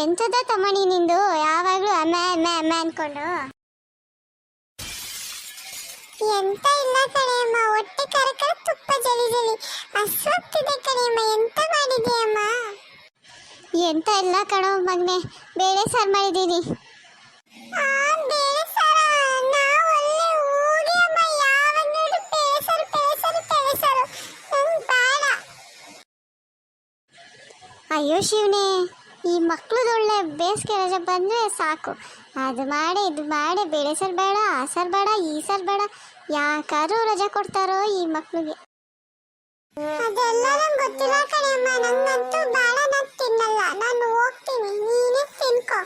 ಎಂಥದ ತಮ್ಮಣಿ ನಿಂದು? ಯಾವಾಗಲೂ ಅಮ್ಮ ಅಮ್ಮ ಅಮ್ಮ ಅನ್ಕೊಂಡು. ಎಂತ ಇಲ್ಲ ಕಣೆಯಮ್ಮ ಒಟ್ಟೆ ಕರಕರ ತುಪ್ಪ ಜಲಿ ಜಲಿ. ಹಸ್ವಾಗ್ತಿದೆ ಕಣೆಯಮ್ಮ ಎಂತ ಮಾಡಿದೆಯಮ್ಮ ಎಂತ ಇಲ್ಲ ಕಣೋ ಮಗನೆ, ಬೇಳೆ ಸಾರು ಮಾಡಿದ್ದೀನಿ. ಅಯ್ಯೋ ಶಿವನೇ. ಈ ಮಕ್ಳದೊಳ್ಳೆ ಬೇಸಿಗೆ ರಜೆ ಬಂದರೆ ಸಾಕು. ಅದು ಮಾಡಿ, ಇದು ಮಾಡಿ, ಬೇಳೆ ಸರ್ ಬೇಡ, ಆ ಸರ್ ಬೇಡ, ಈ ಸರ್ ಬೇಡ, ಯಾಕಾದ್ರೂ ರಜೆ ಕೊಡ್ತಾರೋ ಈ ಮಕ್ಳಿಗೆ. ಅದೆಲ್ಲ ನಂಗೆ ಗೊತ್ತಿಲ್ಲ ಕಣಮ್ಮ ನಂಗಂತೂ ಬೇಡ ನಾನು ತಿನ್ನಲ್ಲ. ನಾನು ಹೋಗ್ತೀನಿ. ನೀನೇ ತಿನ್ಕೋ.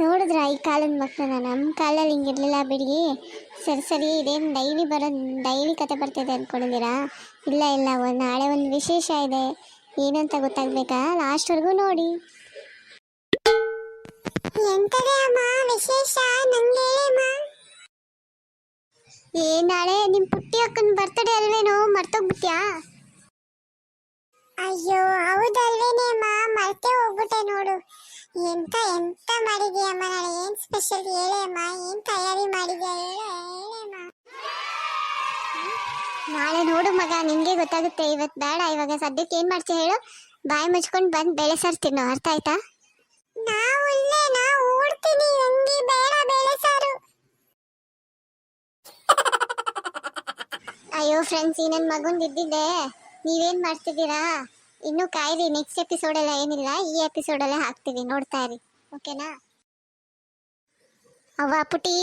ನೋಡಿದ್ರ ಈ ಕಾಲದ ಮಕ್ಕಳನ್ನ ನಮ್ಮ ಕಾಲಲ್ಲಿ ಹಿಂಗಿರ್ಲಿಲ್ಲ ಬಿಡಿ. ಸರಿ ಸರಿ ಇದೇನು ಡೈಲಿ ಬರೋ ಡೈಲಿ ಕತೆ ಬರ್ತಿದೆ ಅಂದ್ಕೊಂಡಿದ್ದೀರಾ ಇಲ್ಲ ಇಲ್ಲ ಒಂದು ನಾಳೆ ಒಂದು ವಿಶೇಷ ಇದೆ. ಏನಂತ ಗೊತ್ತಾಗ್ಬೇಕಾ? ಲಾಸ್ಟ್ವರೆಗೂ ನೋಡಿ. ಎಂತದೇ ಅಮ್ಮ ವಿಶೇಷ? ನಂಗೆ ಅಮ್ಮ. ಏ ನಾಳೆ ನಿಮ್ಮ ಪುಟ್ಟಿ ಅಕ್ಕನ ಬರ್ತಡೇ ಅಲ್ವೇನೋ? ಮರ್ತೋಗ್ಬಿಟ್ಯಾ? ಅಯ್ಯೋ ಹೌದಲ್ವೇನೇ ಅಮ್ಮ? ಮರ್ತೇ ಹೋಗ್ಬಿಟ್ಟೆ ನೋಡು. ಎಂತ ಎಂತ ಮಾಡಿದ್ಯಮ್ಮ ನಾಳೆ? ಏನ್ ಸ್ಪೆಷಲ್ ಹೇಳೇಮ್ಮ ಏನ್ ತಯಾರಿ ಮಾಡಿದ್ಯಾ? ಹೇಳೆ ಹೇಳಮ್ಮ. ನಾಳೆ ನೋಡು ಮಗ ನಿಂಗೆ ಗೊತ್ತಾಗುತ್ತೆ. ಇವತ್ತು ಬೇಡ ಇವಾಗ ಸದ್ಯಕ್ಕೆ ಏನ್ ಮಾಡ್ತೀಯ ಹೇಳು? ಬಾಯಿ ಮುಚ್ಕೊಂಡು ಬಂದು ಬೆಳೆ ಸಾರು ತಿನ್ನು ಅರ್ಥ ಆಯ್ತಾ? ನಾವು ಇಲ್ಲೇ ನಾ ಓಡ್ತೀನಿ ನಂಗೆ ಬೇಡ ಬೇಳೆ ಸಾರು. ಅಯ್ಯೋ ಫ್ರೆಂಡ್ಸ್ ಈ ನನ್ನ ಮಗುಂದು ಇದ್ದಿದ್ದೆ ನೀವೇನ್ ಮಾಡ್ತಿದ್ದೀರಾ? ಇನ್ನು ಕಾಯಿರಿ ನೆಕ್ಸ್ಟ್ ಎಪಿಸೋಡ್ ಎಲ್ಲ ಏನಿಲ್ಲ, ಈ ಎಪಿಸೋಡ್ ಅಲ್ಲೇ ಹಾಕ್ತೀವಿ, ನೋಡ್ತಾ ಇರಿ. ಓಕೆನಾ ಅವ್ವ ಪುಟಿ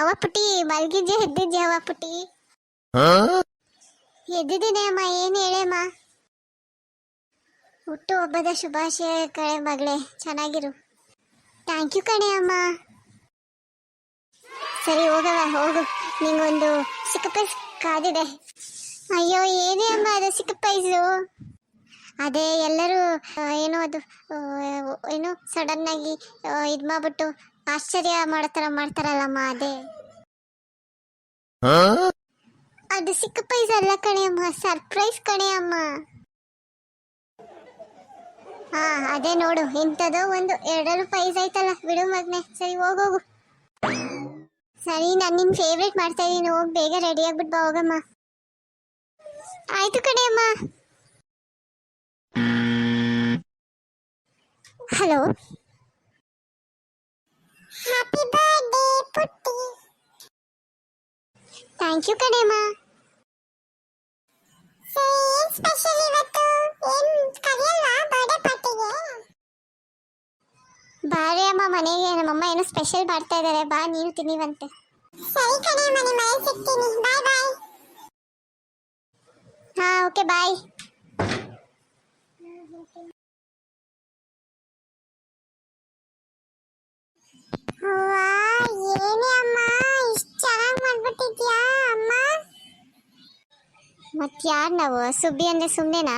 ಅವ್ವ ಪುಟಿ ಮಲ್ಗಿದ್ದೆ ಹೆದ್ದಿದ್ದೆ ಅವ್ವ ಪುಟಿ ಎದ್ದಿದ್ದೀನಿ ಅಮ್ಮ, ಏನು ಹೇಳೇಮ್ಮ ಹುಟ್ಟು ಹಬ್ಬದ ಶುಭಾಶಯ ಕಳೆ ಮಗಳೇ, ಚೆನ್ನಾಗಿರು. ಥ್ಯಾಂಕ್ ಯು ಕಣೆ ಅಮ್ಮ. ಸರಿ ಹೋಗವ ಹೋಗು. ನಿಂಗೊಂದು ಸಿಕ್ಕ ಪೈಸ್ ಕಾದಿದೆ. ಅಯ್ಯೋ, ಏನೇ ಅಮ್ಮ ಅದು ಸಿಕ್ಕಪೈಸು ಅದೇ ಎಲ್ಲರೂ ಏನೋ ಅದು ಏನು ಏನೋ ಸಡನ್ ಆಗಿ ಇದು ಮಾಡ್ಬಿಟ್ಟು ಆಶ್ಚರ್ಯ ಮಾಡೋ ಥರ ಮಾಡ್ತಾರಲ್ಲಮ್ಮ ಅದೇ. ಅದು ಸಿಕ್ಕ ಪ್ರೈಸ್ ಅಲ್ಲ ಕಣೆ ಅಮ್ಮ ಸರ್ಪ್ರೈಸ್ ಕಣೆ ಅಮ್ಮ ಹಾ ಅದೇ ನೋಡು ಇಂಥದ್ದು ಒಂದು ಎರಡರ ಪ್ರೈಸ್ ಆಯ್ತಲ್ಲ ಬಿಡು ಮಗ್ನೆ ಸರಿ ಹೋಗೋಗು ಸರಿ ನಾನು ನಿನ್ ಫೇವ್ರೇಟ್ ಮಾಡ್ತಾ ಇದೀನಿ ಹೋಗಿ ಬೇಗ ರೆಡಿ ಆಗ್ಬಿಟ್ಟು ಬಾ ಹೋಗಮ್ಮ. ಆಯ್ತು ಕಣೆ ಅಮ್ಮ ಹಲೋ. ಹ್ಯಾಪಿ ಬರ್ಡೇ ಪುಟ್ಟಿ. ಥ್ಯಾಂಕ್ ಯು ಕಣೆ ಅಮ್ಮ ಏನ್ ಸ್ಪೆಷಲ್ ಇವತ್ತು? ಏನ್ ಕರೆಯಲ್ಲ ಬರ್ಡೇ ಪಾರ್ಟಿಗೆ ಬಾರೆ ಅಮ್ಮ ಮನೆಗೆ ನಮ್ಮಮ್ಮ ಏನೋ ಸ್ಪೆಷಲ್ ಮಾಡ್ತಾ ಇದ್ದಾರೆ ಬಾ ನೀನು ತಿನ್ನಿವಂತೆ. ಸರಿ ಕಣೆ ಅಮ್ಮ ನಿಮ್ಮ ಮನೆ ಸಿಗ್ತೀನಿ. ಬಾಯ್ ಬಾಯ್ ಹಾ ಓಕೆ ಬಾಯ್ ಮತ್ ಯಾರ್ ನಾವು? ಸುಬ್ಬಿ ಅಂದ್ರೆ ಸುಮ್ಮನೆನಾ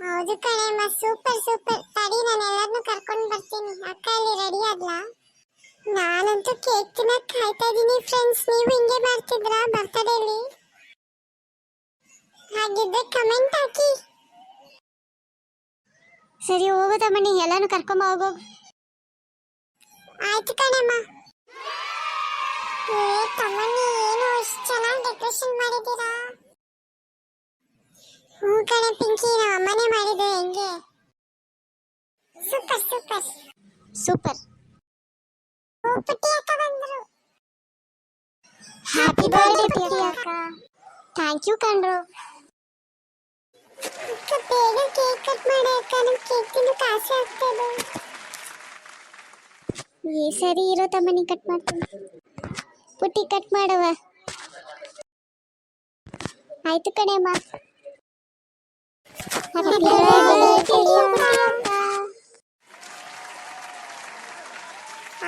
ಹೌದು ಕಣೆಮ್ಮ ಸೂಪರ್ ಸೂಪರ್. ತಡಿ ನಾನು ಎಲ್ಲರನ್ನೂ ಕರ್ಕೊಂಡು ಬರ್ತೀನಿ. ಅಕ್ಕ ಅಲ್ಲಿ ರೆಡಿ ಆದ್ಲಾ? ನಾನಂತೂ ಕೇಕ್ ತಿನ್ನಕ್ ಕಾಯ್ತಾ ಇದೀನಿ ಫ್ರೆಂಡ್ಸ್ ನೀವು ಹಿಂಗೆ ಮಾಡ್ತಿದ್ರಾ? ಬರ್ತಡೇಲಿ ಹಾಗಿದ್ರೆ ಕಮೆಂಟ್ ಹಾಕಿ. ಸರಿ ಹೋಗೋದಮ್ಮಣ್ಣಿ ಎಲ್ಲಾನು ಕರ್ಕೊಂಬ ಹೋಗೋ ಆಯ್ತು ಕಣಮ್ಮ ಏ ತಮ್ಮಣ್ಣಿ ಡೆಕೋರೇಷನ್ ಮಾಡಿದ್ದೀರಾ ಹ್ಞೂ ಕಣೆ ಪಿಂಕಿ ನಮ್ಮ ಅಮ್ಮನೇ ಮಾಡಿದ್ದು ಹೆಂಗೆ ಸೂಪರ್ ಸೂಪರ್ ಸೂಪರ್ ಓ ಪುಟ್ಟಿ ಅಕ್ಕ ಬಂದ್ರು ಹ್ಯಾಪಿ ಬರ್ಡೇ ಪುಟ್ಟಿ ಅಕ್ಕ ಥ್ಯಾಂಕ್ ಯು ಕಣ್ರು ಅಕ್ಕ ಬೇಗ ಕೇಕ್ ಕಟ್ ಮಾಡಿ ಅಕ್ಕ ನಮ್ಗೆ ಕೇಕ್ ತಿನ್ನಕ್ಕೆ ಆಸೆ ಆಗ್ತದೆ ಈ ಸರಿ ಇರೋ ತಮ್ಮನಿ ಕಟ್ ಮಾಡ್ತೀನಿ ಪುಟ್ಟಿ ಕಟ್ ಮಾಡವ ಆಯ್ತು ಕಣೆಮ್ಮ.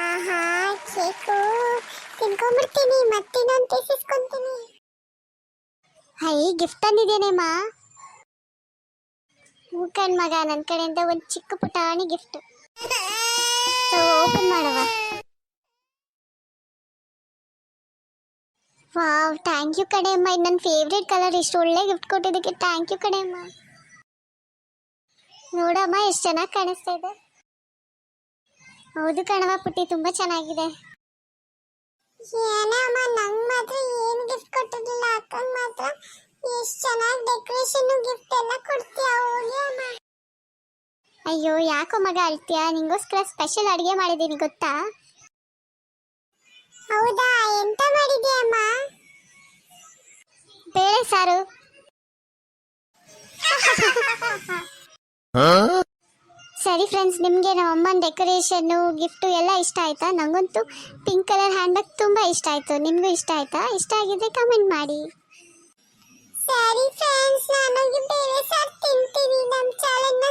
ಆಹಾ ಕೇಕು ತಿನ್ಕೊಂಡ್ಬಿಡ್ತೀನಿ ಮತ್ತೆ ನಾನು ತೆಸಿಸ್ಕೊಂತೀನಿ ಹೈ ಗಿಫ್ಟ್ ತಂದಿದ್ದೇನೆಮ್ಮ ಹೂ ಕಣ್ ಮಗ ನನ್ನ ಕಡೆಯಿಂದ ಒಂದು ಚಿಕ್ಕ ಪುಟಾಣಿ ಗಿಫ್ಟ್ ಓಪನ್ ಮಾಡವ ವಾವ್ ಥ್ಯಾಂಕ್ ಯು ಕಡೆಯಮ್ಮ ಇದು ನನ್ನ ಫೇವ್ರೇಟ್ ಕಲರ್ ಇಷ್ಟು ಒಳ್ಳೆ ಗಿಫ್ಟ್ ಕೊಟ್ಟಿದ್ದಕ್ಕೆ ಥ್ಯಾಂಕ್ ಯು ಕಡೆಯಮ್ಮ ನೋಡಮ್ಮ, ಎಷ್ಟು ಚೆನ್ನಾಗಿ ಕಾಣಿಸ್ತಾ ಇದೆ. ಹೌದು ಕಣವ ಪುಟ್ಟಿ ತುಂಬಾ ಚೆನ್ನಾಗಿದೆ. ಏನಮ್ಮ, ನಂಗ್ ಮಾತ್ರ ಏನು ಗಿಫ್ಟ್ ಕೊಟ್ಟಿರಲಿಲ್ಲ ಅಕ್ಕ ಮಾತ್ರ ಎಷ್ಟು ಚೆನ್ನಾಗಿ ಡೆಕೋರೇಷನ್ ಗಿಫ್ಟ್ ಎಲ್ಲ ಕೊಡ್ತೀಯ ಹೋಗಿ ಅಯ್ಯೋ, ಯಾಕೋ ಮಗ ಅಳ್ತೀಯ? ನಿಂಗೋಸ್ಕರ ಸ್ಪೆಷಲ್ ಅಡಿಗೆ ಮಾಡಿದೀನಿ ಗೊತ್ತಾ? ಹೌದಾ ಸಾರು? ಸರಿ ಫ್ರೆಂಡ್ಸ್ ನಿಮಗೆ ನಮ್ಮ ಅಮ್ಮನ ಡೆಕೋರೇಷನ್ನು ಗಿಫ್ಟು ಎಲ್ಲ ಇಷ್ಟ ಆಯ್ತಾ? ನನಗಂತೂ ಪಿಂಕ್ ಕಲರ್ ಹ್ಯಾಂಡ್ ಬ್ಯಾಗ್ ತುಂಬ ಇಷ್ಟ ಆಯಿತು. ನಿಮಗೂ ಇಷ್ಟ ಆಯ್ತಾ? ಇಷ್ಟ ಆಗಿದೆ ಕಮೆಂಟ್ ಮಾಡಿ. ಸರಿ ಫ್ರೆಂಡ್ಸ್ ನಾನು ಬೇರೆ ಸಾರು ತಿಂತೀನಿ. ನಮ್ಮ ಚಾನಲ್ನ